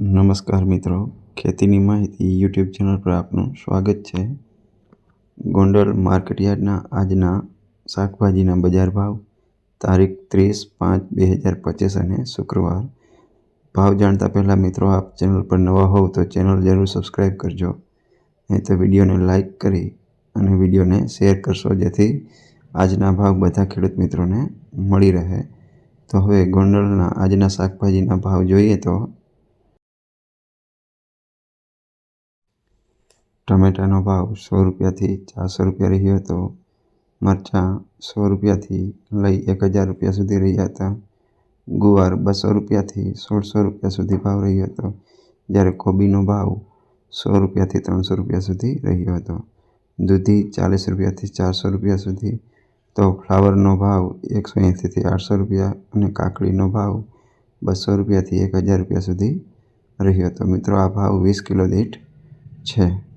નમસ્કાર મિત્રો, ખેતીની માહિતી યુટ્યુબ ચેનલ પર આપનું સ્વાગત છે. ગોંડલ માર્કેટયાર્ડના આજના શાકભાજીના બજાર ભાવ તારીખ ત્રીસ પાંચ બે હજાર પચીસ અને શુક્રવાર. ભાવ જાણતા પહેલાં મિત્રો, આપ ચેનલ પર નવા હોવ તો ચેનલ જરૂર સબસ્ક્રાઈબ કરજો. નહીં તો વિડીયોને લાઈક કરી અને વિડીયોને શેર કરશો, જેથી આજના ભાવ બધા ખેડૂત મિત્રોને મળી રહે. તો હવે ગોંડલના આજના શાકભાજીના ભાવ જોઈએ તો ટમેટાનો ભાવ સો રૂપિયાથી ચારસો રૂપિયા રહ્યો હતો. મરચાં સો રૂપિયાથી લઈ એક હજાર રૂપિયા સુધી રહ્યા હતા. ગુવાર બસો રૂપિયાથી સોળસો રૂપિયા સુધી ભાવ રહ્યો હતો. જ્યારે કોબીનો ભાવ સો રૂપિયાથી ત્રણસો રૂપિયા સુધી રહ્યો હતો. દૂધી ચાલીસ રૂપિયાથી ચારસો રૂપિયા સુધી. તો ફ્લાવરનો ભાવ એકસો એંસીથી આઠસો રૂપિયા અને કાકડીનો ભાવ બસો રૂપિયાથી એક હજાર રૂપિયા સુધી રહ્યો હતો. મિત્રો, આ ભાવ વીસ કિલો દીઠ છે.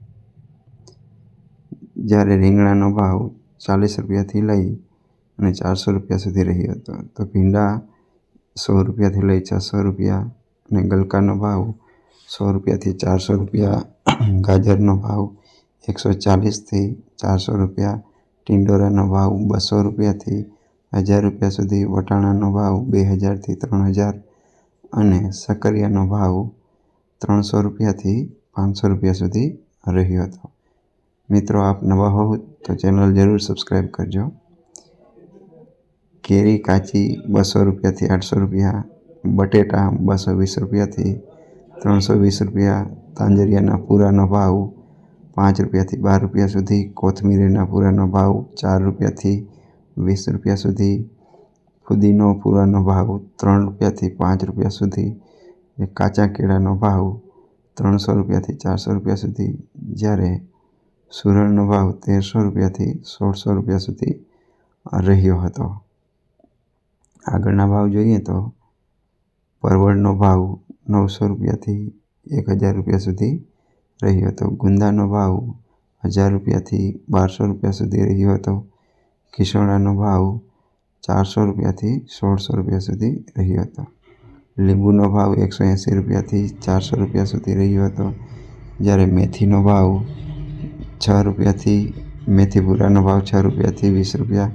જ્યારે રીંગણાનો ભાવ ચાલીસ રૂપિયાથી લઈ અને ચારસો રૂપિયા સુધી રહ્યો હતો, તો ભીંડા સો રૂપિયાથી લઈ છસો રૂપિયા અને ગલકાનો ભાવ સો રૂપિયાથી ચારસો રૂપિયા, ગાજરનો ભાવ એકસો ચાલીસથી ચારસો રૂપિયા, ટિંડોરાનો ભાવ બસો રૂપિયાથી હજાર રૂપિયા સુધી, વટાણાનો ભાવ બે હજારથી ત્રણ હજાર અને સકરિયાનો ભાવ ત્રણસો રૂપિયાથી પાંચસો રૂપિયા સુધી રહ્યો હતો. મિત્રો, આપ નવા હોવ તો ચેનલ જરૂર સબસ્ક્રાઈબ કરજો. કેરી, કાચી બસો રૂપિયાથી આઠસો રૂપિયા, બટેટા બસો વીસ રૂપિયાથી ત્રણસો વીસ રૂપિયા, તાંજરિયાના પૂરાનો ભાવ પાંચ રૂપિયાથી બાર રૂપિયા સુધી, કોથમીરીના પૂરાનો ભાવ ચાર રૂપિયાથી વીસ રૂપિયા સુધી, ફુદીનો પૂરાનો ભાવ ત્રણ રૂપિયાથી પાંચ રૂપિયા સુધી, કાચા કેળાનો ભાવ ત્રણસો રૂપિયાથી ચારસો રૂપિયા સુધી. જ્યારે સુરણનો ભાવ તેરસો રૂપિયાથી સોળસો રૂપિયા સુધી રહ્યો હતો આગળના ભાવ જોઈએ તો પરવળનો ભાવ નવસો રૂપિયાથી એક હજાર રૂપિયા સુધી રહ્યો હતો ગુંદાનો ભાવ હજાર રૂપિયાથી બારસો રૂપિયા સુધી રહ્યો હતો કિશોરાનો ભાવ ચારસો રૂપિયાથી સોળસો રૂપિયા સુધી રહ્યો હતો લીંબુનો ભાવ એકસો એંસી રૂપિયાથી ચારસો રૂપિયા સુધી રહ્યો હતો જ્યારે મેથીનો ભાવ છ રૂપિયાથી મેથી પૂરાનો ભાવ છ રૂપિયાથી વીસ રૂપિયા.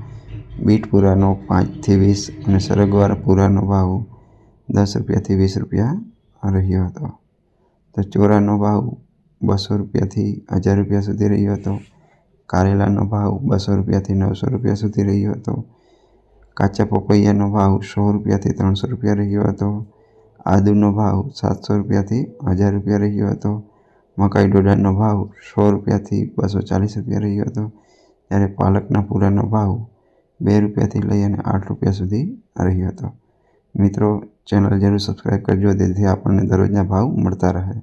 બીટ પૂરાનો પાંચથી વીસ અને સરગવાળા પૂરાનો ભાવ દસ રૂપિયાથી વીસ રૂપિયા રહ્યો હતો. તો ચોરાનો ભાવ બસો રૂપિયાથી હજાર રૂપિયા સુધી રહ્યો હતો. કારેલાનો ભાવ બસો રૂપિયાથી નવસો રૂપિયા સુધી રહ્યો હતો. કાચા પપૈયાનો ભાવ સો રૂપિયાથી ત્રણસો રૂપિયા રહ્યો હતો. આદુનો ભાવ સાતસો રૂપિયાથી હજાર રૂપિયા રહ્યો હતો. મકાઈ ડોડાનો ભાવ સો રૂપિયાથી બસો ચાલીસ રૂપિયા રહ્યો હતો જ્યારે પાલકના પૂરાનો ભાવ બે રૂપિયાથી લઈ અને આઠ રૂપિયા સુધી રહ્યો હતો. મિત્રો, ચેનલ જરૂર સબસ્ક્રાઈબ કરજો, જેથી આપણને દરરોજના ભાવ મળતા રહે.